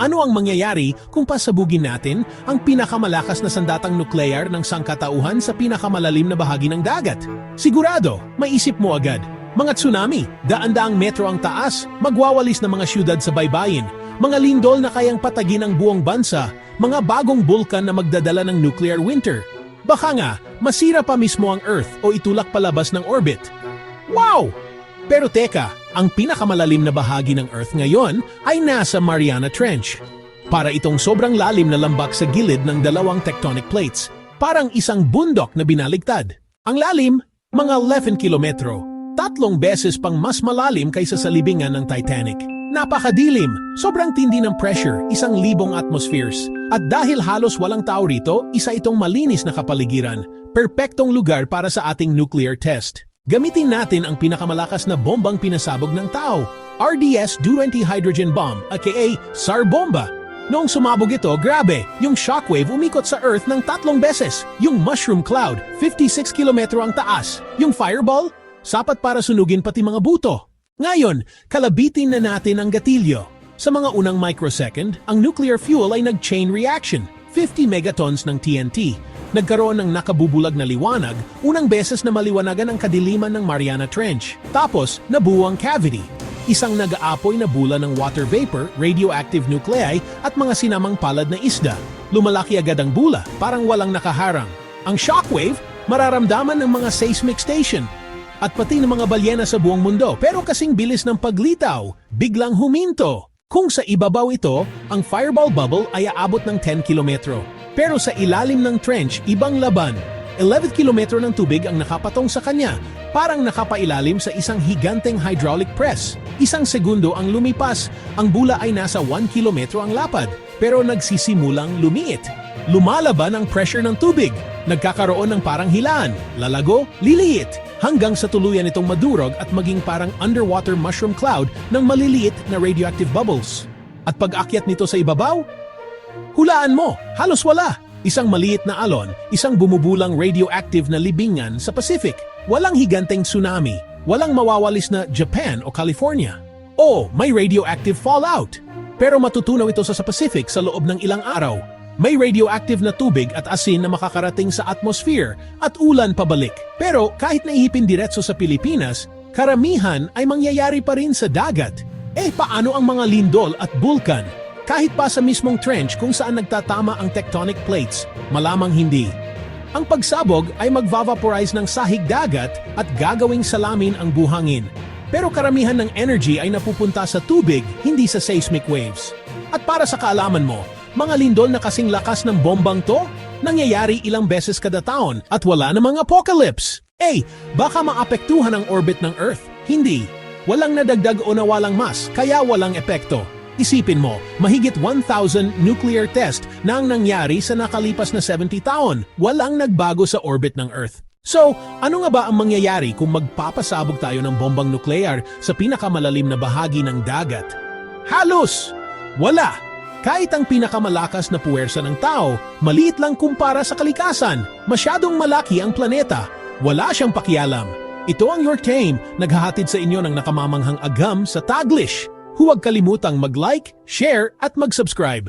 Ano ang mangyayari kung pasabugin natin ang pinakamalakas na sandatang nuklear ng sangkatauhan sa pinakamalalim na bahagi ng dagat? Sigurado, maisip mo agad. Mga tsunami, daan-daang metro ang taas, magwawalis na mga syudad sa baybayin, mga lindol na kayang patagin ang buong bansa, mga bagong bulkan na magdadala ng nuclear winter. Baka nga, masira pa mismo ang Earth o itulak palabas ng orbit. Wow! Pero teka, ang pinakamalalim na bahagi ng Earth ngayon ay nasa Mariana Trench. Para itong sobrang lalim na lambak sa gilid ng dalawang tectonic plates, parang isang bundok na binaligtad. Ang lalim, mga 11 kilometro, tatlong beses pang mas malalim kaysa sa libingan ng Titanic. Napakadilim, sobrang tindi ng pressure, isang libong atmospheres. At dahil halos walang tao rito, isa itong malinis na kapaligiran, perpektong lugar para sa ating nuclear test. Gamitin natin ang pinakamalakas na bombang pinasabog ng tao, RDS-220 hydrogen bomb, aka SAR bomba. Noong sumabog ito, grabe, yung shockwave umikot sa Earth ng tatlong beses. Yung mushroom cloud, 56 kilometro ang taas. Yung fireball, sapat para sunugin pati mga buto. Ngayon, kalabitin na natin ang gatilyo. Sa mga unang microsecond, ang nuclear fuel ay nag-chain reaction, 50 megatons ng TNT. Nagkaroon ng nakabubulag na liwanag, unang beses na maliwanagan ang kadiliman ng Mariana Trench. Tapos, nabuo ang cavity, isang nag-aapoy na bula ng water vapor, radioactive nuclei at mga sinamang palad na isda. Lumalaki agad ang bula, parang walang nakaharang. Ang shockwave, mararamdaman ng mga seismic station at pati ng mga balyena sa buong mundo. Pero kasing bilis ng paglitaw, biglang huminto. Kung sa ibabaw ito, ang fireball bubble ay aabot ng 10 kilometro. Pero sa ilalim ng trench, ibang laban. 11 kilometro ng tubig ang nakapatong sa kanya, parang nakapailalim sa isang higanteng hydraulic press. Isang segundo ang lumipas, ang bula ay nasa 1 kilometro ang lapad, pero nagsisimulang lumiit. Lumalaban ang pressure ng tubig, nagkakaroon ng parang hilaan, lalago, liliit, hanggang sa tuluyan itong madurog at maging parang underwater mushroom cloud ng maliliit na radioactive bubbles. At pag-akyat nito sa ibabaw, Hulaan mo, halos wala. Isang maliit na alon, isang bumubulang radioactive na libingan sa Pacific. Walang higanteng tsunami, walang mawawalis na Japan o California. O may radioactive fallout. Pero matutunaw ito sa Pacific sa loob ng ilang araw. May radioactive na tubig at asin na makakarating sa atmosphere at ulan pabalik. Pero kahit naihipin diretso sa Pilipinas, karamihan ay mangyayari pa rin sa dagat. Eh paano ang mga lindol at bulkan? Kahit pa sa mismong trench kung saan nagtatama ang tectonic plates, malamang hindi. Ang pagsabog ay magvavaporize ng sahig dagat at gagawing salamin ang buhangin. Pero karamihan ng energy ay napupunta sa tubig, hindi sa seismic waves. At para sa kaalaman mo, mga lindol na kasing lakas ng bombang to, nangyayari ilang beses kada taon at wala namang apocalypse. Eh, baka maapektuhan ang orbit ng Earth. Hindi. Walang nadagdag o nawalang mas, kaya walang epekto. Isipin mo, mahigit 1,000 nuclear test na ang nangyari sa nakalipas na 70 taon. Walang nagbago sa orbit ng Earth. So, ano nga ba ang mangyayari kung magpapasabog tayo ng bombang nuklear sa pinakamalalim na bahagi ng dagat? Halos! Wala! Kahit ang pinakamalakas na puwersa ng tao, maliit lang kumpara sa kalikasan. Masyadong malaki ang planeta. Wala siyang pakialam. Ito ang Your Tame, naghahatid sa inyo ng nakamamanghang agam sa Taglish. Huwag kalimutang mag-like, share at mag-subscribe.